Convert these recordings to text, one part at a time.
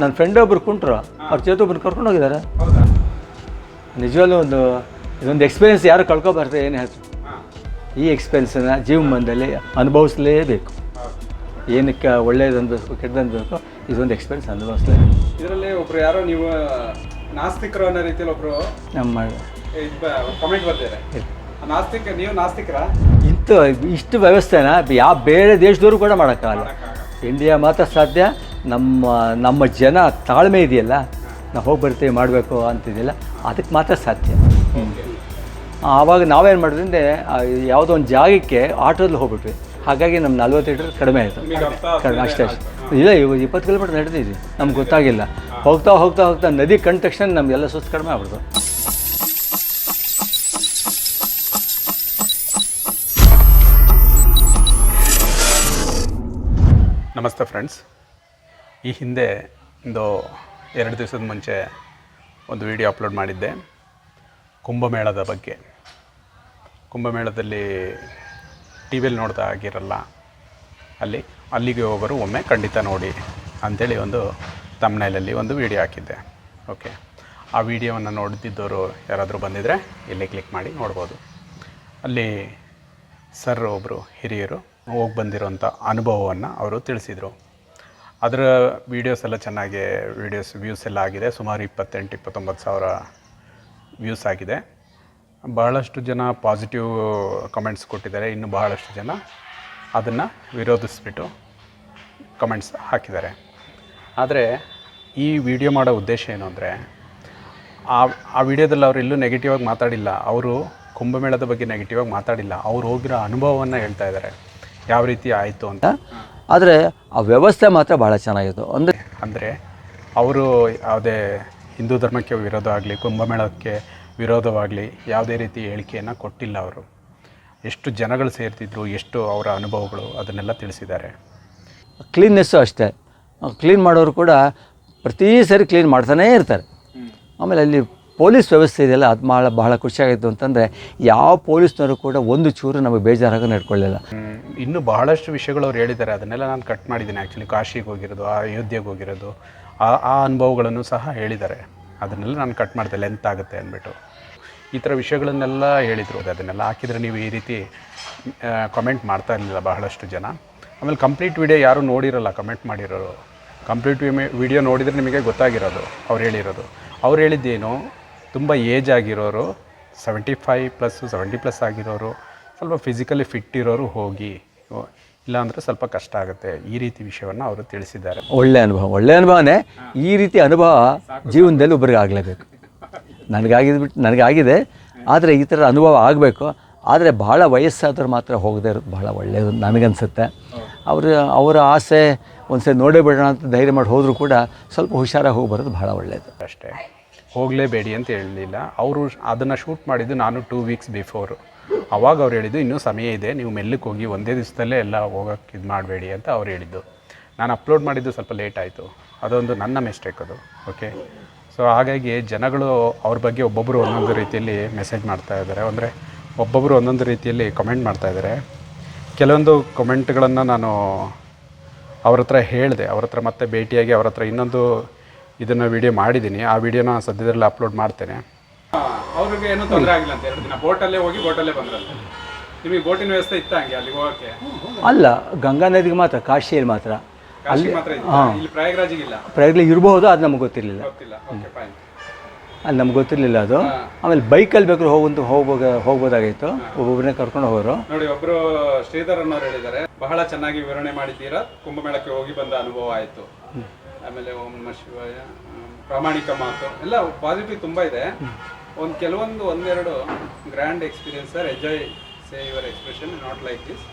ನನ್ನ ಫ್ರೆಂಡ್ ಒಬ್ರು ಕುಂಟ್ರು. ಅವ್ರ ಜೊತೆ ಒಬ್ರು ಕರ್ಕೊಂಡು ಹೋಗಿದ್ದಾರೆ. ನಿಜವಾಗ್ಲೂ ಒಂದು ಇದೊಂದು ಎಕ್ಸ್ಪೀರಿಯನ್ಸ್ ಯಾರು ಕಳ್ಕೊಬಾರ್ದು ಏನು ಹೇಳ್ತಾರೆ ಹಾಂ. ಈ ಎಕ್ಸ್ಪೀರಿಯನ್ಸನ್ನು ಜೀವಮಾನದಲ್ಲಿ ಅನುಭವಿಸಲೇಬೇಕು. ಏನಕ್ಕೆ ಒಳ್ಳೇದು ಕೆಟ್ಟದನ್ಬೇಕು ಇದೊಂದು ಎಕ್ಸ್ಪೀರಿಯನ್ಸ್ ಅನುಭವಿಸಲೇ ಇದರಲ್ಲಿ ಒಬ್ರು ಯಾರೋ ನೀವು ನಾಸ್ತಿಕರು ಅನ್ನೋ ರೀತಿಯಲ್ಲಿ ಒಬ್ರು ನಮ್ಮ ಕಮೆಂಟ್ ಬರ್ತಾರೆ ನಾಸ್ತಿಕ ನೀವು ನಾಸ್ತಿಕರ? ಇಂಥ ಇಷ್ಟು ವ್ಯವಸ್ಥೆನ ಯಾವ ಬೇರೆ ದೇಶದವರು ಕೂಡ ಮಾಡೋಕ್ಕಾಗಲ್ಲ. ಇಂಡಿಯಾ ಮಾತ್ರ ಸಾಧ್ಯ. ನಮ್ಮ ನಮ್ಮ ಜನ ತಾಳ್ಮೆ ಇದೆಯಲ್ಲ? ನಾವು ಹೋಗಿ ಬರ್ತೀವಿ ಮಾಡಬೇಕು ಅಂತಿದೆಯಲ್ಲ ಅದಕ್ಕೆ ಮಾತ್ರ ಸಾಧ್ಯ. ಆವಾಗ ನಾವೇನು ಮಾಡಿದ್ರಿಂದ ಯಾವುದೋ ಒಂದು ಜಾಗಕ್ಕೆ ಆಟೋದಲ್ಲಿ ಹೋಗ್ಬಿಟ್ವಿ. ಹಾಗಾಗಿ ನಮ್ಮ ನಲ್ವತ್ತು ಲೀಟರ್ ಕಡಿಮೆ ಆಯಿತು. ಕಡಿಮೆ ಅಷ್ಟೇ ಅಷ್ಟೇ. ಇಲ್ಲ ಇವಾಗ ಇಪ್ಪತ್ತು ಕಿಲೋಮೀಟರ್ ನಡೆದಿದ್ವಿ ನಮ್ಗೆ ಗೊತ್ತಾಗಿಲ್ಲ. ಹೋಗ್ತಾ ಹೋಗ್ತಾ ಹೋಗ್ತಾ ನದಿ ಕಂಡ ತಕ್ಷಣ ನಮಗೆಲ್ಲ ಸುಸ್ತು ಕಡಿಮೆ ಆಗ್ಬಿಡ್ತು. ಫ್ರೆಂಡ್ಸ್ ಈ ಹಿಂದೆ ಒಂದು ಎರಡು ದಿವಸದ ಮುಂಚೆ ಒಂದು ವಿಡಿಯೋ ಅಪ್ಲೋಡ್ ಮಾಡಿದ್ದೆ. ಕುಂಭಮೇಳದ ಬಗ್ಗೆ. ಕುಂಭಮೇಳದಲ್ಲಿ ಟಿ ವಿಯಲ್ಲಿ ನೋಡ್ತಾ ಆಗಿರಲ್ಲ. ಅಲ್ಲಿ, ಅಲ್ಲಿಗೆ ಹೋಗೋರು ಒಮ್ಮೆ ಖಂಡಿತ ನೋಡಿ ಅಂಥೇಳಿ ಒಂದು ತಮ್ಮನೆಯಲ್ಲಿ ಒಂದು ವಿಡಿಯೋ ಹಾಕಿದ್ದೆ. ಓಕೆ ಆ ವಿಡಿಯೋವನ್ನು ನೋಡ್ತಿದ್ದವರು ಯಾರಾದರೂ ಬಂದಿದ್ದರೆ ಇಲ್ಲಿ ಕ್ಲಿಕ್ ಮಾಡಿ ನೋಡ್ಬೋದು. ಅಲ್ಲಿ ಸರ್ ಒಬ್ಬರು ಹಿರಿಯರು ಹೋಗಿ ಬಂದಿರೋಂಥ ಅನುಭವವನ್ನು ಅವರು ತಿಳಿಸಿದರು. ಅದರ ವೀಡಿಯೋಸ್ ಎಲ್ಲ ಚೆನ್ನಾಗಿ ವೀಡಿಯೋಸ್ ವ್ಯೂಸ್ ಎಲ್ಲ ಆಗಿದೆ. ಸುಮಾರು ಇಪ್ಪತ್ತೆಂಟು, ಇಪ್ಪತ್ತೊಂಬತ್ತು ಸಾವಿರ ವ್ಯೂಸ್ ಆಗಿದೆ. ಬಹಳಷ್ಟು ಜನ ಪಾಸಿಟಿವ್ ಕಮೆಂಟ್ಸ್ ಕೊಟ್ಟಿದ್ದಾರೆ. ಇನ್ನು ಬಹಳಷ್ಟು ಜನ ಅದನ್ನು ವಿರೋಧಿಸ್ಬಿಟ್ಟು ಕಮೆಂಟ್ಸ್ ಹಾಕಿದ್ದಾರೆ. ಆದರೆ ಈ ವಿಡಿಯೋ ಮಾಡೋ ಉದ್ದೇಶ ಏನು ಅಂದರೆ, ಆ ಆ ವಿಡಿಯೋದಲ್ಲಿ ಅವರು ಎಲ್ಲೂ ನೆಗೆಟಿವ್ ಆಗಿ ಮಾತಾಡಿಲ್ಲ. ಅವರು ಕುಂಭಮೇಳದ ಬಗ್ಗೆ ನೆಗೆಟಿವ್ ಆಗಿ ಮಾತಾಡಿಲ್ಲ. ಅವ್ರು ಹೋಗಿರೋ ಅನುಭವವನ್ನು ಹೇಳ್ತಾ ಇದ್ದಾರೆ. ಯಾವ ರೀತಿ ಆಯಿತು ಅಂತ. ಆದರೆ ಆ ವ್ಯವಸ್ಥೆ ಮಾತ್ರ ಭಾಳ ಚೆನ್ನಾಗಿತ್ತು. ಅಂದರೆ ಅಂದರೆ ಅವರು ಯಾವುದೇ ಹಿಂದೂ ಧರ್ಮಕ್ಕೆ ವಿರೋಧ ಆಗಲಿ ಕುಂಭಮೇಳಕ್ಕೆ ವಿರೋಧವಾಗಲಿ ಯಾವುದೇ ರೀತಿ ಹೇಳಿಕೆಯನ್ನು ಕೊಟ್ಟಿಲ್ಲ ಅವರು. ಎಷ್ಟು ಜನಗಳು ಸೇರ್ತಿದ್ರು ಎಷ್ಟು ಅವರ ಅನುಭವಗಳು ಅದನ್ನೆಲ್ಲ ತಿಳಿಸಿದ್ದಾರೆ. ಕ್ಲೀನ್ನೆಸ್ಸು ಅಷ್ಟೇ. ಕ್ಲೀನ್ ಮಾಡೋರು ಕೂಡ ಪ್ರತಿ ಸರಿ ಕ್ಲೀನ್ ಮಾಡ್ತಾನೇ ಇರ್ತಾರೆ. ಆಮೇಲೆ ಅಲ್ಲಿ ಪೊಲೀಸ್ ವ್ಯವಸ್ಥೆ ಇದೆಯಲ್ಲ, ಅದು ಭಾಳ ಬಹಳ ಖುಷಿಯಾಗಿತ್ತು ಅಂತಂದರೆ ಯಾವ ಪೊಲೀಸ್ನವರು ಕೂಡ ಒಂದು ಚೂರು ನಮಗೆ ಬೇಜಾರಾಗ ನಡ್ಕೊಳ್ಳಿಲ್ಲ. ಇನ್ನೂ ಬಹಳಷ್ಟು ವಿಷಯಗಳು ಅವ್ರು ಹೇಳಿದ್ದಾರೆ, ಅದನ್ನೆಲ್ಲ ನಾನು ಕಟ್ ಮಾಡಿದ್ದೀನಿ ಆ್ಯಕ್ಚುಲಿ ಕಾಶಿಗೆ ಹೋಗಿರೋದು, ಆ ಅಯೋಧ್ಯೆಗೆ ಹೋಗಿರೋದು, ಆ ಆ ಅನುಭವಗಳನ್ನು ಸಹ ಹೇಳಿದ್ದಾರೆ. ಅದನ್ನೆಲ್ಲ ನಾನು ಕಟ್ ಮಾಡಿದೆ ಲೆಂತ್ ಆಗುತ್ತೆ ಅಂದ್ಬಿಟ್ಟು. ಈ ಥರ ವಿಷಯಗಳನ್ನೆಲ್ಲ ಹೇಳಿದರು ಅದನ್ನೆಲ್ಲ ಹಾಕಿದರೆ ನೀವು ಈ ರೀತಿ ಕಮೆಂಟ್ ಮಾಡ್ತಾ ಇರಲಿಲ್ಲ ಬಹಳಷ್ಟು ಜನ. ಆಮೇಲೆ ಕಂಪ್ಲೀಟ್ ವಿಡಿಯೋ ಯಾರೂ ನೋಡಿರಲ್ಲ ಕಮೆಂಟ್ ಮಾಡಿರೋರು ಕಂಪ್ಲೀಟ್ ವಿಡಿಯೋ ನೋಡಿದರೆ ನಿಮಗೆ ಗೊತ್ತಾಗಿರೋದು, ಅವ್ರು ಹೇಳಿರೋದು. ಅವ್ರು ಹೇಳಿದ್ದೇನು ತುಂಬ ಏಜ್ ಆಗಿರೋರು seventy five plus seventy plus ಆಗಿರೋರು ಸ್ವಲ್ಪ ಫಿಸಿಕಲಿ ಫಿಟ್ ಇರೋರು ಹೋಗಿ ಇಲ್ಲಾಂದರೆ ಸ್ವಲ್ಪ ಕಷ್ಟ ಆಗುತ್ತೆ ಈ ರೀತಿ ವಿಷಯವನ್ನು ಅವರು ತಿಳಿಸಿದ್ದಾರೆ. ಒಳ್ಳೆ ಅನುಭವ ಒಳ್ಳೆ ಅನುಭವನೇ ಈ ರೀತಿ ಅನುಭವ ಜೀವನದಲ್ಲಿ ಒಬ್ಬರಿಗೆ ಆಗಲೇಬೇಕು. ನನಗಾಗಿದ್ಬಿಟ್ಟು ನನಗಾಗಿದೆ ಆದರೆ ಈ ಥರ ಅನುಭವ ಆಗಬೇಕು. ಆದರೆ ಭಾಳ ವಯಸ್ಸಾದರೂ ಮಾತ್ರ ಹೋಗದೆ ಇರೋದು ಭಾಳ ಒಳ್ಳೆಯದು ನನಗನ್ಸುತ್ತೆ. ಅವರು ಅವರ ಆಸೆ ಒಂದ್ಸರಿ ನೋಡೇ ಬಿಡೋಣ ಅಂತ ಧೈರ್ಯ ಮಾಡಿ ಹೋದರೂ ಕೂಡ ಸ್ವಲ್ಪ ಹುಷಾರಾಗಿ ಹೋಗಿ ಬರೋದು ಭಾಳ ಒಳ್ಳೆಯದು ಅಷ್ಟೇ. ಹೋಗಲೇಬೇಡಿ ಅಂತ ಹೇಳಲಿಲ್ಲ. ಅವರು ಅದನ್ನು ಶೂಟ್ ಮಾಡಿದ್ದು ನಾನು ಟೂ ವೀಕ್ಸ್ ಬಿಫೋರು ಅವಾಗ ಅವ್ರು ಹೇಳಿದ್ದು, ಇನ್ನೂ ಸಮಯ ಇದೆ, ನೀವು ಮೆಲ್ಲಕ್ಕೆ ಹೋಗಿ ಒಂದೇ ದಿವಸದಲ್ಲೇ ಎಲ್ಲ ಹೋಗೋಕ್ಕೆ ಇದು ಮಾಡಬೇಡಿ ಅಂತ ಅವ್ರು ಹೇಳಿದ್ದು. ನಾನು ಅಪ್ಲೋಡ್ ಮಾಡಿದ್ದು ಸ್ವಲ್ಪ ಲೇಟ್ ಆಯಿತು. ಅದೊಂದು ನನ್ನ ಮಿಸ್ಟೇಕ್ ಅದು ಓಕೆ ಸೊ ಹಾಗಾಗಿ ಜನಗಳು ಅವ್ರ ಬಗ್ಗೆ ಒಬ್ಬೊಬ್ಬರು ಒಂದೊಂದು ರೀತಿಯಲ್ಲಿ ಮೆಸೇಜ್ ಮಾಡ್ತಾ ಇದ್ದಾರೆ. ಅಂದರೆ ಒಬ್ಬೊಬ್ಬರು ಒಂದೊಂದು ರೀತಿಯಲ್ಲಿ ಕಮೆಂಟ್ ಮಾಡ್ತಾ ಇದ್ದಾರೆ. ಕೆಲವೊಂದು ಕಮೆಂಟ್ಗಳನ್ನು ನಾನು ಅವ್ರ ಹತ್ರ ಹೇಳಿದೆ. ಅವ್ರ ಹತ್ರ ಮತ್ತೆ ಭೇಟಿಯಾಗಿ ಅವ್ರ ಹತ್ರ ಇನ್ನೊಂದು ಇದನ್ನು ವಿಡಿಯೋ ಮಾಡಿದ್ದೀನಿ ಆ ವಿಡಿಯೋನ ಸದ್ಯದಲ್ಲೇ ಅಪ್ಲೋಡ್ ಮಾಡ್ತೇನೆ. ಅವ್ರಿಗೆ ಏನೂ ತೊಂದರೆ ಆಗಿಲ್ಲ ಅಂತ ಎರಡು ದಿನ ಬೋಟಲ್ಲೇ ಹೋಗಿ ಬೋಟಲ್ಲೇ ಬಂದ್ರಲ್ಲ ನಿಮಗೆ ಬೋಟಿನ ವ್ಯವಸ್ಥೆ ಇತ್ತ ಹಂಗೆ ಅಲ್ಲಿಗೆ ಹೋಗೋಕ್ಕೆ? ಅಲ್ಲ ಗಂಗಾ ನದಿಗೆ ಮಾತ್ರ ಕಾಶಿಯಲ್ಲಿ ಮಾತ್ರ. ಅಲ್ಲಿ ಮಾತ್ರ ಇತ್ತು ಇಲ್ಲಿ ಪ್ರಯಾಗರಾಜಿಗಿಲ್ಲ? ಪ್ರಯಾಗ್ಲಿ ಇರಬಹುದು ಅದು ನಮಗೆ ಗೊತ್ತಿರಲಿಲ್ಲ. ಗೊತ್ತಿಲ್ಲ. ಓಕೆ ಫೈನ್ ನಮ್ಗೆ ಗೊತ್ತಿರಲಿಲ್ಲ ಅದು. ಆಮೇಲೆ ಬೈಕಲ್ಲಿ ಬೇಕಾದ್ರೆ ಹೋಗಂತ ಹೋಗ್ಬೋದ ಹೋಗ್ಬೋದಾಗಿತ್ತು ಒಬ್ಬೊಬ್ಬರನ್ನೇ ಕರ್ಕೊಂಡು ಹೋಗೋರು. ನೋಡಿ ಒಬ್ರು ಶ್ರೀಧರ್ ಅನ್ನೋರು ಹೇಳಿದ್ದಾರೆ. ಬಹಳ ಚೆನ್ನಾಗಿ ವಿವರಣೆ ಮಾಡಿದ್ದೀರಾ. ಕುಂಭಮೇಳಕ್ಕೆ ಹೋಗಿ ಬಂದ ಅನುಭವ ಆಯಿತು. ಆಮೇಲೆ ಓಂ ನಮ ಶಿವಾಯ ಪ್ರಾಮಾಣಿಕ ಮಾತು ಎಲ್ಲ ಪಾಸಿಟಿವ್ ತುಂಬ ಇದೆ. ಒಂದು ಕೆಲವೊಂದು ಒಂದೆರಡು grand experience sir enjoy say your expression not like this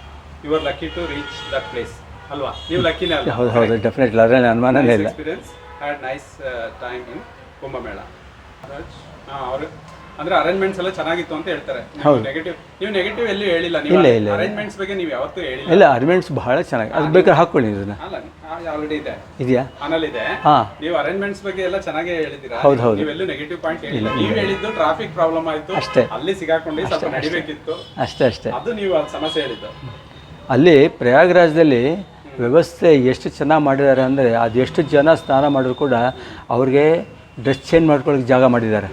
you are lucky to reach that place ಅಲ್ವಾ? ನೀವು ಲಕ್ಕಿನೇ ಅಲ್ಲ ಹೌದು ಹೌದು ಡೆಫಿನೆಟ್ಲಿ ಅದರಲ್ಲಿ ಅನುಮಾನನೇ ಇಲ್ಲ. Experience had nice time in Kumbhamela ಹಾಂ ಅವರು ಅಂದ್ರೆ ಅರೇಂಜ್ಮೆಂಟ್ಸ್ ಎಲ್ಲ ಚೆನ್ನಾಗಿತ್ತು ಅಂತ ಹೇಳ್ತಾರೆ. ನೆಗೆಟಿವ್ ನೀವು ನೆಗೆಟಿವ್ ಎಲ್ಲಿ ಹೇಳಿಲ್ಲ? ನೀವು ಇಲ್ಲ, ಇಲ್ಲ. ಅರೇಂಜ್ಮೆಂಟ್ಸ್ ಬಗ್ಗೆ ನೀವು ಯಾವತ್ತೂ ಹೇಳಿಲ್ಲ. ಇಲ್ಲ ಅರೇಂಜ್ಮೆಂಟ್ಸ್ ಬಹಳ ಚೆನ್ನಾಗಿ ಅದು ಬೇಕಾದ್ರೆ ಹಾಕ್ಕೊಳ್ಳಿ ಇದನ್ನ. ಅಲ್ಲ ಆಲ್ರೆಡಿ ಇದೆ. ಇದೆಯಾ? ಆನಲ್ ಇದೆ. ಹಾಂ. ನೀವು ಅರೇಂಜ್ಮೆಂಟ್ಸ್ ಬಗ್ಗೆ ಎಲ್ಲ ಚೆನ್ನಾಗೇ ಹೇಳಿದ್ದೀರಾ? ಹೌದು, ಹೌದು. ನೀವೆಲ್ಲೂ ನೆಗೆಟಿವ್ ಪಾಯಿಂಟ್ ಹೇಳಿಲ್ಲ. ನೀವು ಹೇಳಿದ್ದು ಟ್ರಾಫಿಕ್ ಪ್ರಾಬ್ಲಮ್ ಆಯಿತು. ಅಷ್ಟೇ. ಅಲ್ಲಿ ಸಿಗಾಕೊಂಡು ಸ್ವಲ್ಪ ನಡಿಬೇಕಿತ್ತು. ಅಷ್ಟೇ ಅಷ್ಟೇ. ಅದು ನೀವು ಅದು ಸಮಸ್ಯೆ ಹೇಳಿದ್ದು. ಅಲ್ಲಿ ಪ್ರಯಾಗ್ರಾಜದಲ್ಲಿ ವ್ಯವಸ್ಥೆ ಎಷ್ಟು ಚೆನ್ನಾಗಿ ಮಾಡಿದ್ದಾರೆ ಅಂದರೆ ಅದೆಷ್ಟು ಜನ ಸ್ನಾನ ಮಾಡಿದ್ರು ಕೂಡ ಅವ್ರಿಗೆ ಡ್ರೆಸ್ ಚೇಂಜ್ ಮಾಡ್ಕೊಳ್ಳೋಕೆ ಜಾಗ ಮಾಡಿದ್ದಾರೆ.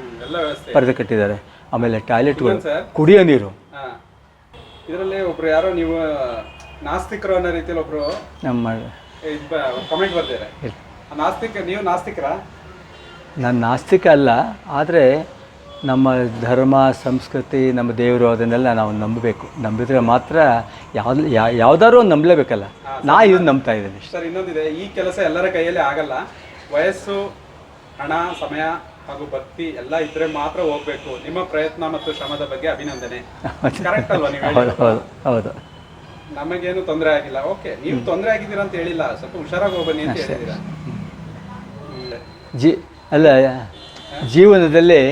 ಪರದೆ ಕಟ್ಟಿದ್ದಾರೆ. ಆಮೇಲೆ ಟಾಯ್ಲೆಟ್ಗಳು. ಕುಡಿಯೋ ನೀರು. ಇದರಲ್ಲಿ ಒಬ್ರು ಯಾರೋ ನೀವು ನಾಸ್ತಿಕರು ಅನ್ನೋ ರೀತಿಯಲ್ಲಿ ಒಬ್ರು ನಮ್ಮ ಕಮೆಂಟ್ ಬರ್ತಿದ್ದಾರೆ ಆ ನಾಸ್ತಿಕ ನೀವು ನಾಸ್ತಿಕರ? ನಾನು ನಾಸ್ತಿಕ ಅಲ್ಲ ಆದರೆ ನಮ್ಮ ಧರ್ಮ ಸಂಸ್ಕೃತಿ ನಮ್ಮ ದೇವರು ಅದನ್ನೆಲ್ಲ ನಾವು ನಂಬಬೇಕು. ನಂಬಿದ್ರೆ ಮಾತ್ರ ಯಾವ್ದು ಯಾವ್ದಾದ್ರು ಒಂದು ನಂಬಲೇಬೇಕಲ್ಲ. ನಾ ಇದು ನಂಬ್ತಾ ಇದ್ದೀನಿ. ಸರ್ ಇನ್ನೊಂದಿದೆ. ಈ ಕೆಲಸ ಎಲ್ಲರ ಕೈಯಲ್ಲಿ ಆಗಲ್ಲ. ವಯಸ್ಸು ಹಣ ಸಮಯ ಹಾಗೂ ಭಕ್ತಿ ಎಲ್ಲ ಇದ್ರೆ ಮಾತ್ರ ಹೋಗ್ಬೇಕು. ನಿಮ್ಮ ಪ್ರಯತ್ನ ಮತ್ತು ಶ್ರಮದ ಬಗ್ಗೆ ಅಭಿನಂದನೆ. ಕರೆಕ್ಟ್ ಅಲ್ವಾ ನೀವು ಹೌದು ನಮಗೇನು ತೊಂದರೆ ಆಗಿಲ್ಲ. ಓಕೆ ನೀವು ತೊಂದರೆ ಆಗಿದ್ದೀರಾ ಅಂತ ಹೇಳಿಲ್ಲ. ಸ್ವಲ್ಪ ಹುಷಾರಾಗಿ ಹೋಗ್ಬನ್ನಿ ಅಂತ ಹೇಳಿದ್ದೀರಾ? ಜೀ ಅಲ್ಲ ಜೀವನದಲ್ಲಿ.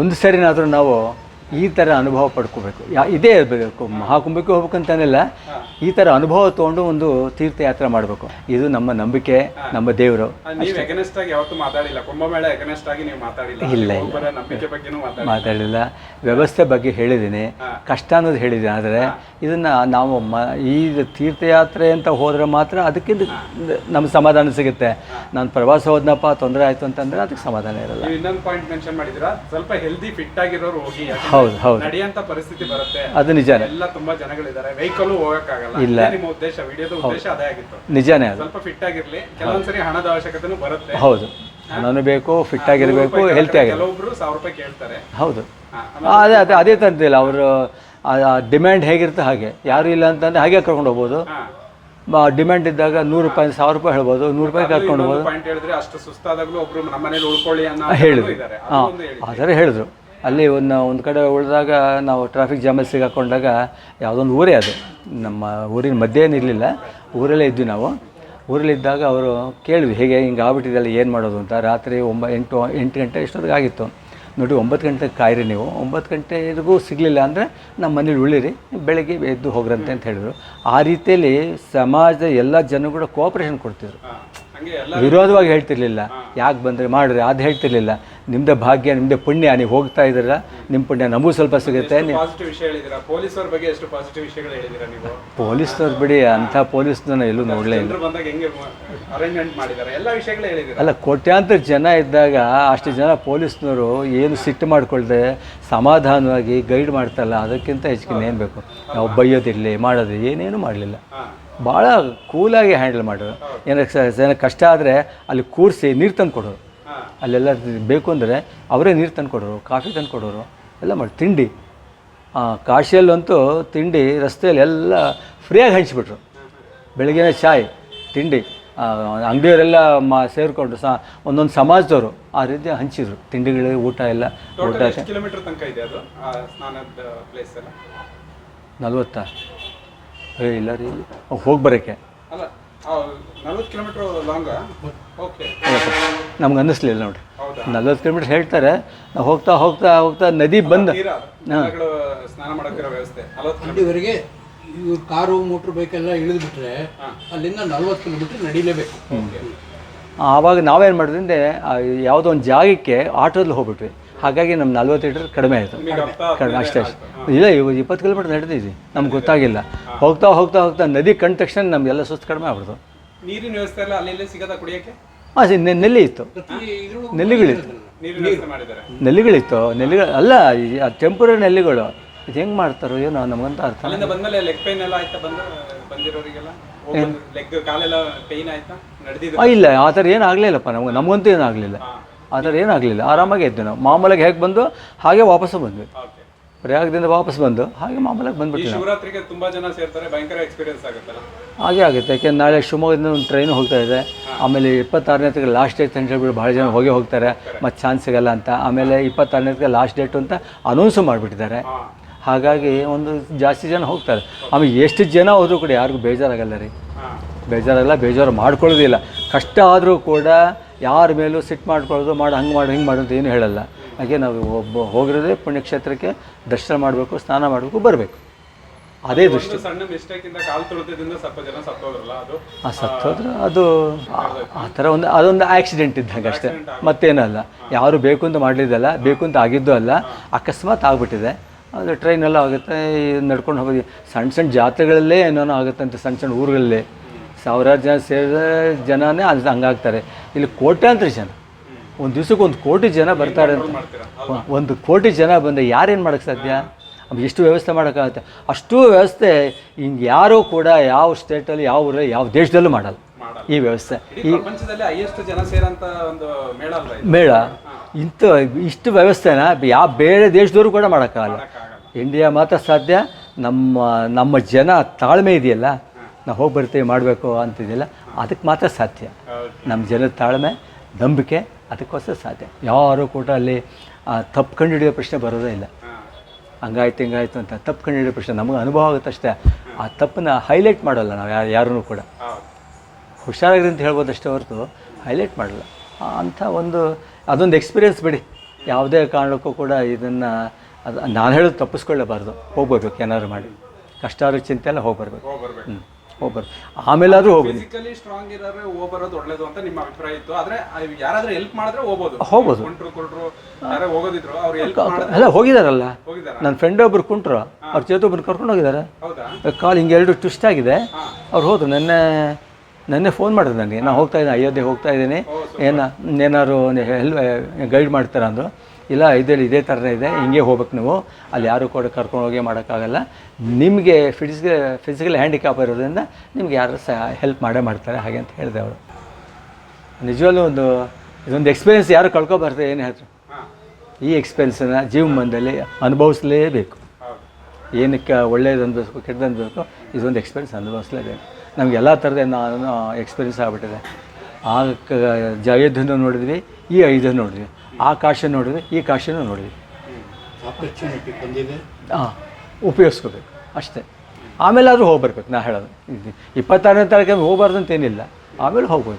ಒಂದು ಸರಿನಾದರೂ ನಾವು ಈ ಥರ ಅನುಭವ ಪಡ್ಕೋಬೇಕು. ಯಾ ಇದೇ ಇರಬೇಕು. ಮಹಾಕುಂಭಕ್ಕೆ ಹೋಗ್ಬೇಕಂತಾನೆಲ್ಲ. ಈ ಥರ ಅನುಭವ ತೊಗೊಂಡು ಒಂದು ತೀರ್ಥಯಾತ್ರೆ ಮಾಡಬೇಕು. ಇದು ನಮ್ಮ ನಂಬಿಕೆ ನಮ್ಮ ದೇವರು. ಇಲ್ಲ ಇಲ್ಲ. ಮಾತಾಡಿಲ್ಲ. ವ್ಯವಸ್ಥೆ ಬಗ್ಗೆ ಹೇಳಿದ್ದೀನಿ. ಕಷ್ಟ ಅನ್ನೋದು ಹೇಳಿದ್ದೀನಿ. ಆದರೆ ಇದನ್ನು ನಾವು ಮ ಈ ತೀರ್ಥಯಾತ್ರೆ ಅಂತ ಹೋದರೆ ಮಾತ್ರ ಅದಕ್ಕಿಂತ ನಮ್ಗೆ ಸಮಾಧಾನ ಸಿಗುತ್ತೆ. ನಾನು ಪ್ರವಾಸ ಹೋದ್ನಪ್ಪ ತೊಂದರೆ ಆಯಿತು ಅಂತಂದರೆ ಅದಕ್ಕೆ ಸಮಾಧಾನ ಇರಲ್ಲ. ಇನ್ನೊಂದು ಪಾಯಿಂಟ್ ಮೆನ್ಷನ್ ಮಾಡಿದಿರಾ ಸ್ವಲ್ಪ ಹೆಲ್ದಿ ಫಿಟ್ ಆಗಿರೋರು ಹೋಗಿ. ಹೌದು ಹೌದು. ನಡೆಯಂತ ಪರಿಸ್ಥಿತಿ ಬರುತ್ತೆ. ಅದು ನಿಜಾನೇ. ಎಲ್ಲ ತುಂಬಾ ಜನಗಳಿದ್ದಾರೆ. ವೆಹಿಕಲ್ ಹೋಗಕ್ಕಾಗಲ್ಲ. ಇಲ್ಲ. ನಿಮ್ಮ ಉದ್ದೇಶ. ವಿಡಿಯೋದ ಉದ್ದೇಶ ಅದೇ ಆಗಿತ್ತು. ನಿಜಾನೇ ಅದು. ಸ್ವಲ್ಪ ಫಿಟ್ ಆಗಿರ್ಲಿ. ಕೆಲವೊಂದ್ಸರಿ ಹಣದ ಅವಶ್ಯಕತೆನೂ ಬರುತ್ತೆ. ಹೌದು. ನಾನು ಬೇಕು ಫಿಟ್ ಆಗಿರಬೇಕು ಹೆಲ್ತಿ ಆಗಿರಬೇಕು. ಕೆಲವೊಬ್ರು ಸಾವಿರ ರೂಪಾಯಿ ಕೇಳ್ತಾರೆ. ಹೌದು. ಅದೇ ಅದೇ ಅದೇ ತಂದಿಲ್ಲ. ಅವರು ಡಿಮ್ಯಾಂಡ್ ಹೇಗಿರುತ್ತೆ ಹಾಗೆ. ಯಾರು ಇಲ್ಲ ಅಂತಂದ್ರೆ ಹಾಗೆ ಕರ್ಕೊಂಡು ಹೋಗ್ಬೋದು. ಡಿಮ್ಯಾಂಡ್ ಇದ್ದಾಗ ನೂರು ರೂಪಾಯಿ ಸಾವಿರ ರೂಪಾಯಿ ಹೇಳ್ಬೋದು. ನೂರು ರೂಪಾಯಿ ಕರ್ಕೊಂಡು ಹೋಗ್ಬೋದು. ಹೇಳಿದ್ರೆ ಅಷ್ಟು ಸುಸ್ತಾದಾಗ್ಲೂ ಒಬ್ರು ನಮ್ಮ ಮನೇಲಿ ಉಳ್ಕೊಳ್ಳಿ ಅಂತ ಹೇಳಿದ್ರು. ಆ ಥರ ಹೇಳಿದ್ರು. ಅಲ್ಲಿ ಒಂದು ಒಂದು ಕಡೆ ಉಳಿದಾಗ ನಾವು ಟ್ರಾಫಿಕ್ ಜಾಮಲ್ಲಿ ಸಿಗಾಕೊಂಡಾಗ ಯಾವುದೊಂದು ಊರೇ ಅದು. ನಮ್ಮ ಊರಿನ ಮಧ್ಯೆ ಏನಿರಲಿಲ್ಲ ಊರಲ್ಲೇ ಇದ್ವಿ ನಾವು. ಊರಲ್ಲಿದ್ದಾಗ ಅವರು ಕೇಳಿದ್ವಿ ಹೇಗೆ ಹಿಂಗೆ ಆಗ್ಬಿಟ್ಟಿದೆಲ್ಲ ಏನು ಮಾಡೋದು ಅಂತ? ರಾತ್ರಿ ಒಂಬ ಎಂಟು ಎಂಟು ಗಂಟೆ ಇಷ್ಟೊತ್ತಿಗೆ ಆಗಿತ್ತು. ನೋಡಿ ಒಂಬತ್ತು ಗಂಟೆಗೆ ಕಾಯಿರಿ ನೀವು. ಒಂಬತ್ತು ಗಂಟೆವರೆಗೂ ಸಿಗಲಿಲ್ಲ ಅಂದರೆ ನಮ್ಮ ಮನೇಲಿ ಉಳಿರಿ ಬೆಳಗ್ಗೆ ಎದ್ದು ಹೋಗ್ರಂತೆ ಅಂತ ಹೇಳಿದರು. ಆ ರೀತಿಯಲ್ಲಿ ಸಮಾಜದ ಎಲ್ಲ ಜನ ಕೂಡ ಕೋಆಪ್ರೇಷನ್ ಕೊಡ್ತಿದ್ರು. ವಿರೋಧವಾಗಿ ಹೇಳ್ತಿರ್ಲಿಲ್ಲ. ಯಾಕೆ ಬಂದರೆ ಮಾಡ್ರಿ ಅದು ಹೇಳ್ತಿರ್ಲಿಲ್ಲ. ನಿಮ್ಮದೇ ಭಾಗ್ಯ ನಿಮ್ಮದೇ ಪುಣ್ಯ ನೀವು ಹೋಗ್ತಾ ಇದ್ದೀರ ನಿಮ್ಮ ಪುಣ್ಯ ನಮಗೂ ಸ್ವಲ್ಪ ಸಿಗುತ್ತೆ. ಪೊಲೀಸರ ಬಗ್ಗೆ ಎಷ್ಟು ಪಾಸಿಟಿವ್ ವಿಷಯಗಳು ಹೇಳಿದಿರಾ ನೀವು? ಪೊಲೀಸ್ನವ್ರು ಬಿಡಿ ಅಂಥ ಪೊಲೀಸ್ನ ಎಲ್ಲೂ ನೋಡಲೇ ಇಲ್ಲ. ಅರೇಂಜ್ಮೆಂಟ್ ಮಾಡಿದ್ದಾರೆ? ಎಲ್ಲ ವಿಷಯಗಳು ಅಲ್ಲ ಕೋಟ್ಯಾಂತರ ಜನ ಇದ್ದಾಗ ಅಷ್ಟು ಜನ ಪೊಲೀಸ್ನವರು ಏನು ಸಿಟ್ಟು ಮಾಡಿಕೊಳ್ಳದೆ ಸಮಾಧಾನವಾಗಿ ಗೈಡ್ ಮಾಡ್ತಾರಲ್ಲ ಅದಕ್ಕಿಂತ ಹೆಚ್ಚಿಗೆ ಏನು ಬೇಕು? ನಾವು ಬೈಯೋದಿರಲಿ ಮಾಡೋದು ಏನೇನು ಮಾಡಲಿಲ್ಲ. ಭಾಳ ಕೂಲಾಗಿ ಹ್ಯಾಂಡಲ್ ಮಾಡೋರು ಏನಕ್ಕೆ ಸರ್ ಏನಕ್ಕೆ ಕಷ್ಟ ಆದರೆ ಅಲ್ಲಿ ಕೂರಿಸಿ ನೀರು ತಂದು ಕೊಡೋರು ಅಲ್ಲೆಲ್ಲ ಬೇಕು ಅಂದರೆ ಅವರೇ ನೀರು ತಂದು ಕೊಡೋರು ಕಾಫಿ ತಂದು ಕೊಡೋರು ಎಲ್ಲ ಮಾಡಿ ತಿಂಡಿ. ಕಾಶಿಯಲ್ಲಂತೂ ತಿಂಡಿ ರಸ್ತೆಯಲ್ಲಿ ಎಲ್ಲ ಫ್ರೀಯಾಗಿ ಹಂಚಿಬಿಟ್ರು. ಬೆಳಗಿನ ಚಾಯ್ ತಿಂಡಿ. ಅಂಗಡಿಯವರೆಲ್ಲ ಮಾ ಸೇರಿಕೊಂಡು ಸಹ ಒಂದೊಂದು ಸಮಾಜದವರು ಆ ರೀತಿ ಹಂಚಿದ್ರು. ತಿಂಡಿಗಳು ಊಟ ಎಲ್ಲ ಊಟ ಕಿಲೋಮೀಟರ್ ತನಕ ಇದೆ ಅದು ಆ ಸ್ನಾನದ ಪ್ಲೇಸ್ ಎಲ್ಲ? ನಲ್ವತ್ತಾ. ಏ ಇಲ್ಲ ರೀ ಹೋಗಿ ಬರೋಕ್ಕೆ. ಅಲ್ಲ ನಲ್ವತ್ತು ಕಿಲೋಮೀಟರ್ ಲಾಂಗ್ ಓಕೆ ನಮ್ಗೆ ಅನ್ನಿಸ್ಲಿಲ್ಲ ನೋಡಿ ನಲ್ವತ್ತು ಕಿಲೋಮೀಟರ್ ಹೇಳ್ತಾರೆ ನಾವು ಹೋಗ್ತಾ ಹೋಗ್ತಾ ಹೋಗ್ತಾ ನದಿ ಬಂದು ತೀರಾ? ಜನಗಳು ಸ್ನಾನ ಮಾಡೋಕ್ಕಿರೋ ವ್ಯವಸ್ಥೆ. ನಲ್ವತ್ತು ಕಿಲೋಮೀಟರ್. ಅಲ್ಲಿವರೆಗೆ ಇವ್ರು ಕಾರು ಮೋಟ್ರ್ ಬೈಕ್ ಎಲ್ಲ ಇಳಿದು ಬಿಟ್ರೆ ಅಲ್ಲಿಂದ ನಲ್ವತ್ತು ಕಿಲೋಮೀಟರ್ ನಡಿಲೇಬೇಕು. ಆವಾಗ ನಾವೇನು ಮಾಡಿದ್ರಿಂದ ಯಾವುದೋ ಒಂದು ಜಾಗಕ್ಕೆ ಆಟೋದಲ್ಲಿ ಹೋಗ್ಬಿಟ್ವಿ. ಹಾಗಾಗಿ ನಮ್ಮ ನಲ್ವತ್ತು ಲೀಟರ್ ಕಡಿಮೆ ಆಯಿತು. ಕಡಿಮೆ ಅಷ್ಟೇ ಅಷ್ಟೇ. ಇಲ್ಲ ಇವಾಗ ಇಪ್ಪತ್ತು ಕಿಲೋಮೀಟರ್ ನಡೆದಿದ್ವಿ ನಮ್ಗೆ ಗೊತ್ತಾಗಿಲ್ಲ. ಹೋಗ್ತಾ ಹೋಗ್ತಾ ಹೋಗ್ತಾ ನದಿ ಕಂಡ ತಕ್ಷಣ ನಮಗೆಲ್ಲ ಸುಸ್ತು ಕಡಿಮೆ ಆಗ್ಬಿಡ್ತು. ನೀರಿನ ವ್ಯವಸ್ಥೆ ಎಲ್ಲ ಅಲ್ಲಿ ಸಿಗದ ಕುಡಿಯಕ್ಕೆ? ಹಾಂ ಸಿ ನೆ- ನೆಲ್ಲಿ ಇತ್ತು. ನೆಲ್ಲಿಗಳಿತ್ತು. ನೀರಿನ ವ್ಯವಸ್ಥೆ ಮಾಡಿದ್ದಾರೆ. ನೆಲ್ಲಿಗಳಿತ್ತು. ನೆಲ್ಲಿಗಳು ಅಲ್ಲ ಟೆಂಪರರಿ ನೆಲ್ಲಿಗಳು. ಇದು ಹೆಂಗೆ ಮಾಡ್ತಾರೋ ಏನೋ ನಮಗಂತ ಅರ್ಥ ಅಲ್ಲಿಂದ ಬಂದ್ಮೇಲೆ ಲೆಗ್ ಪೈನ್ ಎಲ್ಲ ಆಯ್ತಾ ಬಂದು ಬಂದಿರೋರಿಗೆಲ್ಲ? ಲೆಗ್ ಕಾಲೆಲ್ಲ ಪೈನ್ ಆಯ್ತಾ? ನಡೆದಿದ್ರು ಆ, ಇಲ್ಲ ಆ ಥರ ಏನು ಆಗಲಿಲ್ಲಪ್ಪ ನಮ್ಗೆ ನಮಗಂತೂ ಏನೂ ಆಗಲಿಲ್ಲ. ಆ ಥರ ಏನಾಗಲಿಲ್ಲ ಆರಾಮಾಗಿ ಇದ್ದೆ ನಾವು. ಮಾಮೂಲಾಗಿ ಹೇಗೆ ಬಂದು ಹಾಗೆ ವಾಪಸ್ಸು ಬಂದ್ವಿ. ಓಕೆ. ಪ್ರಯಾಗದಿಂದ ವಾಪಸ್ ಬಂದು ಹಾಗೆ ಮಾಮೂಲಾಗಿ ಈ ಬಂದ್ಬಿಟ್ವಿ ಶಿವರಾತ್ರಿಗೆ ತುಂಬಾ ಜನ ಸೇರ್ತಾರೆ ಭಯಂಕರ ಎಕ್ಸ್ಪೀರಿಯನ್ಸ್ ಆಗುತ್ತಲ್ಲ ಹಾಗೆ ಆಗುತ್ತೆ. ಯಾಕೆಂದ್ರೆ ನಾಳೆ ಶಿವಮೊಗ್ಗದಿಂದ ಒಂದು ಟ್ರೈನ್ ಹೋಗ್ತಾ ಇದೆ. ಆಮೇಲೆ ಇಪ್ಪತ್ತಾರನೇ ತಾರೀಕು ಲಾಸ್ಟ್ ಡೇಟ್ ಅಂತ ಹೇಳ್ಬಿಟ್ಟು ಭಾಳ ಜನ ಹೋಗಿ ಹೋಗ್ತಾರೆ. ಮತ್ತು ಚಾನ್ಸ್ ಸಿಗಲ್ಲ ಅಂತ. ಆಮೇಲೆ ಇಪ್ಪತ್ತಾರನೇ ತಾರೀಕು ಲಾಸ್ಟ್ ಡೇಟು ಅಂತ ಅನೌನ್ಸು ಮಾಡಿಬಿಟ್ಟಿದ್ದಾರೆ. ಹಾಗಾಗಿ ಒಂದು ಜಾಸ್ತಿ ಜನ ಹೋಗ್ತಾರೆ. ಆಮೇಲೆ ಎಷ್ಟು ಜನ ಹೋದರೂ ಕೂಡ ಯಾರಿಗೂ ಬೇಜಾರಾಗಲ್ಲ ರೀ. ಬೇಜಾರಾಗಲ್ಲ ಬೇಜಾರು ಮಾಡ್ಕೊಳ್ಳೋದಿಲ್ಲ. ಕಷ್ಟ ಆದರೂ ಕೂಡ ಯಾರ ಮೇಲೂ ಸಿಟ್ಟು ಮಾಡ್ಕೊಳ್ಳೋದು ಮಾಡಿ ಹಂಗೆ ಮಾಡು ಹಿಂಗೆ ಮಾಡು ಅಂತ ಏನು ಹೇಳಲ್ಲ. ಹಾಗೆ ನಾವು ಒಬ್ಬ ಹೋಗಿರೋದೇ ಪುಣ್ಯಕ್ಷೇತ್ರಕ್ಕೆ ದರ್ಶನ ಮಾಡಬೇಕು ಸ್ನಾನ ಮಾಡಬೇಕು ಬರಬೇಕು. ಅದೇ ದೃಷ್ಟಿ. ಸಣ್ಣ ಮಿಸ್ಟೇಕ್ ಇಂದ ಕಾಲ್ ತುಳಿತದಿಂದ ಸ್ವಲ್ಪ ಜನ ಸತ್ತೋದ್ರಲ್ಲ ಅದು? ಆ ಸತ್ತೋದ್ರೆ ಅದು ಆ- ಆ ಥರ ಒಂದು ಅದೊಂದು ಆಕ್ಸಿಡೆಂಟ್ ಇದ್ದಂಗೆ ಅಷ್ಟೇ. ಮತ್ತೇನಲ್ಲ ಯಾರು ಬೇಕು ಅಂತ ಮಾಡಲಿದ್ದಲ್ಲ ಬೇಕು ಅಂತ ಆಗಿದ್ದು ಅಲ್ಲ ಅಕಸ್ಮಾತ್ ಆಗಿಬಿಟ್ಟಿದೆ. ಅಂದರೆ ಟ್ರೈನೆಲ್ಲ ಆಗುತ್ತೆ ನಡ್ಕೊಂಡು ಹೋಗೋದು. ಸಣ್ಣ ಸಣ್ಣ ಜಾತ್ರೆಗಳಲ್ಲೇ ಏನೋ ಆಗುತ್ತೆ ಅಂತ ಸಣ್ಣ ಸಣ್ಣ ಊರುಗಳಲ್ಲೇ. ಸಾವಿರಾರು ಜನ ಸೇರಿದ ಜನನೇ ಅದು ಹಂಗಾಗ್ತಾರೆ. ಇಲ್ಲಿ ಕೋಟ್ಯಾಂತರ ಜನ. ಒಂದು ದಿವ್ಸಕ್ಕೆ ಒಂದು ಕೋಟಿ ಜನ ಬರ್ತಾರೆ ಅಂತ. ಒಂದು ಕೋಟಿ ಜನ ಬಂದರೆ ಯಾರೇನು ಮಾಡೋಕ್ಕೆ ಸಾಧ್ಯ? ಅದು ಎಷ್ಟು ವ್ಯವಸ್ಥೆ ಮಾಡೋಕ್ಕಾಗುತ್ತೆ? ಅಷ್ಟು ವ್ಯವಸ್ಥೆ ಹಿಂಗೆ ಯಾರೂ ಕೂಡ ಯಾವ ಸ್ಟೇಟಲ್ಲಿ ಯಾವ ಊರಲ್ಲಿ ಯಾವ ದೇಶದಲ್ಲೂ ಮಾಡಲ್ಲ ಈ ವ್ಯವಸ್ಥೆ. ಈ ಪ್ರಪಂಚದಲ್ಲಿ ಹೈಯೆಸ್ಟ್ ಜನ ಸೇರಂತ ಒಂದು ಮೇಳ ಇದು? ಮೇಳ. ಇಂಥ ಇಷ್ಟು ವ್ಯವಸ್ಥೆನ ಯಾವ ಬೇರೆ ದೇಶದವರು ಕೂಡ ಮಾಡೋಕ್ಕಾಗಲ್ಲ. ಇಂಡಿಯಾ ಮಾತ್ರ ಸಾಧ್ಯ. ನಮ್ಮ ನಮ್ಮ ಜನ ತಾಳ್ಮೆ ಇದೆಯಲ್ಲ? ನಾವು ಹೋಗಿ ಬರ್ತೀವಿ ಮಾಡಬೇಕು ಅಂತಿದೆಯಲ್ಲ? ಅದಕ್ಕೆ ಮಾತ್ರ ಸಾಧ್ಯ. ನಮ್ಮ ಜನದ ತಾಳ್ಮೆ ನಂಬಿಕೆ ಅದಕ್ಕೋಸ್ಕರ ಸಾಧ್ಯ. ಯಾರು ಕೂಡ ಅಲ್ಲಿ ತಪ್ಪು ಕಂಡು ಹಿಡಿಯೋ ಪ್ರಶ್ನೆ ಬರೋದೇ ಇಲ್ಲ. ಹಂಗಾಯ್ತು ಹಿಂಗಾಯ್ತು ಅಂತ ತಪ್ಪು ಕಂಡು ಹಿಡಿಯೋ ಪ್ರಶ್ನೆ ನಮಗೆ ಅನುಭವ ಆಗುತ್ತೆ ಅಷ್ಟೇ. ಆ ತಪ್ಪನ್ನ ಹೈಲೈಟ್ ಮಾಡೋಲ್ಲ ನಾವು ಯಾರು ಯಾರೂ ಕೂಡ. ಹುಷಾರಾಗ್ರಿ ಅಂತ ಹೇಳ್ಬೋದು ಅಷ್ಟೇ ಹೊರತು ಹೈಲೈಟ್ ಮಾಡಲ್ಲ. ಅಂಥ ಒಂದು ಅದೊಂದು ಎಕ್ಸ್ಪೀರಿಯನ್ಸ್ ಬಿಡಿ. ಯಾವುದೇ ಕಾರಣಕ್ಕೂ ಕೂಡ ಇದನ್ನು ಅದು ನಾನು ಹೇಳೋದು ತಪ್ಪಿಸ್ಕೊಳ್ಳೇಬಾರ್ದು. ಹೋಗ್ಬರ್ಬೇಕು ಏನಾದ್ರು ಮಾಡಿ. ಕಷ್ಟ ಚಿಂತೆ ಎಲ್ಲ ಹೋಗ್ಬರ್ಬೇಕು. ಹ್ಞೂ ಹೋಗ್ಬರ್ಬೇಕು ಆಮೇಲಾದರೂ ಹೋಗ್ಬೋದು ಫಿಸಿಕಲಿ ಸ್ಟ್ರಾಂಗ್ ಇರೋರೆ ಹೋಗ್ಬರೋದು ಒಳ್ಳೇದು ಅಂತ ನಿಮ್ಮ ಅಭಿಪ್ರಾಯ ಇತ್ತು. ಆದ್ರೆ ಯಾರಾದ್ರೂ ಹೆಲ್ಪ್ ಮಾಡಿದ್ರೆ ಹೋಗ್ಬೋದು. ಹೋಗ್ಬೋದು. ಕುಂಟ್ರು ಕುಂಟ್ರು ಯಾರೋ ಹೋಗೋದಿದ್ರು ಅವ್ರು ಹೆಲ್ಪ್ ಅಲ್ಲ ಹೋಗಿದಾರಲ್ಲ? ಹೋಗಿದಾರ? ನನ್ನ ಫ್ರೆಂಡ್ ಒಬ್ರು ಕುಂಟ್ರು. ಅವ್ರ ಜೊತೆ ಒಬ್ರು ಕರ್ಕೊಂಡು ಹೋಗಿದ್ದಾರೆ ಕಾಲ್ ಹಿಂಗೆ ಎರಡು ಟ್ವಿಸ್ಟ್ ಆಗಿದೆ. ಅವ್ರು ಹೋದ್ರು. ನೆನ್ನೆ ನೆನ್ನೆ ಫೋನ್ ಮಾಡಿದ್ರು ನನಗೆ ನಾನು ಹೋಗ್ತಾ ಇದ್ದೀನಿ ಅಯೋಧ್ಯೆ ಹೋಗ್ತಾ ಇದ್ದೀನಿ. ಏನ ಏನಾದ್ರು ಹೆಲ್ ಗೈಡ್ ಮಾಡ್ತಾರ ಅಂದರು. ಇಲ್ಲ, ಇದರಲ್ಲಿ ಇದೇ ಥರನೇ ಇದೆ, ಹಿಂಗೆ ಹೋಗ್ಬೇಕು ನೀವು. ಅಲ್ಲಿ ಯಾರು ಕೂಡ ಕರ್ಕೊಂಡು ಹೋಗಿ ಮಾಡೋಕ್ಕಾಗಲ್ಲ. ನಿಮಗೆ ಫಿಸಿಕ ಫಿಸಿಕಲ್ ಹ್ಯಾಂಡಿಕ್ಯಾಪ್ ಇರೋದ್ರಿಂದ ನಿಮ್ಗೆ ಯಾರು ಸಹ ಹೆಲ್ಪ್ ಮಾಡೇ ಮಾಡ್ತಾರೆ, ಹಾಗೆ ಅಂತ ಹೇಳಿದೆ ಅವರು. ನಿಜವಾಗ್ಲೂ ಒಂದು, ಇದೊಂದು ಎಕ್ಸ್ಪೀರಿಯನ್ಸ್ ಯಾರು ಕಳ್ಕೊಬಾರ್ದು, ಏನು ಹೇಳ್ತಾರೆ? ಈ ಎಕ್ಸ್ಪೀರಿಯನ್ಸನ್ನು ಜೀವಮಾನದಲ್ಲಿ ಅನುಭವಿಸಲೇಬೇಕು. ಏನಕ್ಕೆ ಒಳ್ಳೇದು ಅನ್ಬೇಕು, ಕೆಟ್ಟದ್ದು ಅನ್ಬೇಕು, ಇದೊಂದು ಎಕ್ಸ್ಪೀರಿಯನ್ಸ್ ಅನುಭವಿಸಲೇಬೇಕು. ನಮ್ಗೆ ಎಲ್ಲ ಥರದ ನಾನು ಎಕ್ಸ್ಪೀರಿಯನ್ಸ್ ಆಗಿಬಿಟ್ಟಿದೆ. ಆ ಕ ಜಯೋಧ್ಯನ ನೋಡಿದ್ವಿ, ಈ ಐದನ್ನು ನೋಡಿದ್ವಿ. ಆ ಕಾಶ ನೋಡಿದ್ರೆ ಈ ಕಾಶಿನೂ ಆಪರ್ಚುನಿಟಿ ಬಂದಿದೆ. ಹಾಂ ಉಪಯೋಗಿಸ್ಕೋಬೇಕು. ಅಷ್ಟೇ. ಆಮೇಲೆ ಆದರೂ ಹೋಗ್ಬರ್ಬೇಕು ನಾ ಹೇಳೋದು. ಇಪ್ಪತ್ತಾರನೇ ತಾರೀಕು ಹೋಗ್ಬಾರ್ದು ಅಂತ ಏನಿಲ್ಲ ಆಮೇಲೆ ಹೋಗ್ಬೋದು.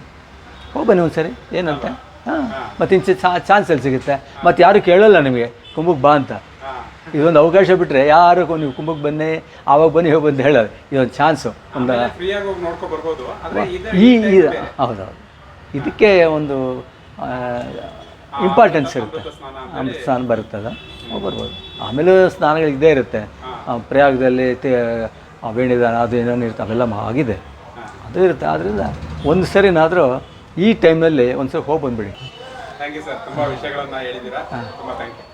ಹೋಗ್ಬನ್ನಿ ಒಂದು ಸರಿ ಏನಂತ? ಹಾಂ ಮತ್ತು ಇಂಚೆ ಚಾನ್ಸ್ ಎಲ್ಲಿ ಸಿಗುತ್ತೆ. ಮತ್ತು ಯಾರು ಕೇಳಲ್ಲ ನಿಮಗೆ ಕುಂಭಕ್ಕೆ ಬಾ ಅಂತ. ಇದೊಂದು ಅವಕಾಶ ಬಿಟ್ಟರೆ ಯಾರು ನೀವು ಕುಂಭಕ್ಕೆ ಬನ್ನಿ ಆವಾಗ ಬನ್ನಿ ಹೋಗಿ ಬಂದು ಹೇಳೋದು. ಇದೊಂದು ಚಾನ್ಸು. ಒಂದು ಹೋಗಿ ಈ- ಹೌದೌದು. ಇದಕ್ಕೆ ಒಂದು ಇಂಪಾರ್ಟೆನ್ಸ್ ಇರುತ್ತೆ. ಅಮೃತ ಸ್ನಾನ ಬರುತ್ತದ ಬರ್ಬೋದು. ಆಮೇಲೆ ಸ್ನಾನಗಳು ಇದ್ದೇ ಇರುತ್ತೆ. ಪ್ರಯಾಗದಲ್ಲಿ ವೇಣಿದಾನ ಅದು ಏನೇನು ಇರುತ್ತೆ ಅವೆಲ್ಲ ಆಗಿದೆ. ಅದು ಇರುತ್ತೆ. ಆದ್ದರಿಂದ ಒಂದು ಸರಿನಾದರೂ ಈ ಟೈಮ್ನಲ್ಲಿ ಒಂದು ಸರಿ ಹೋಗಿ ಬಂದುಬಿಡಿ. ಥ್ಯಾಂಕ್ ಯು ಸರ್ ತುಂಬಾ ವಿಷಯಗಳನ್ನು ಹೇಳಿದ್ದೀರಾ. ತುಂಬಾ ಥ್ಯಾಂಕ್ ಯು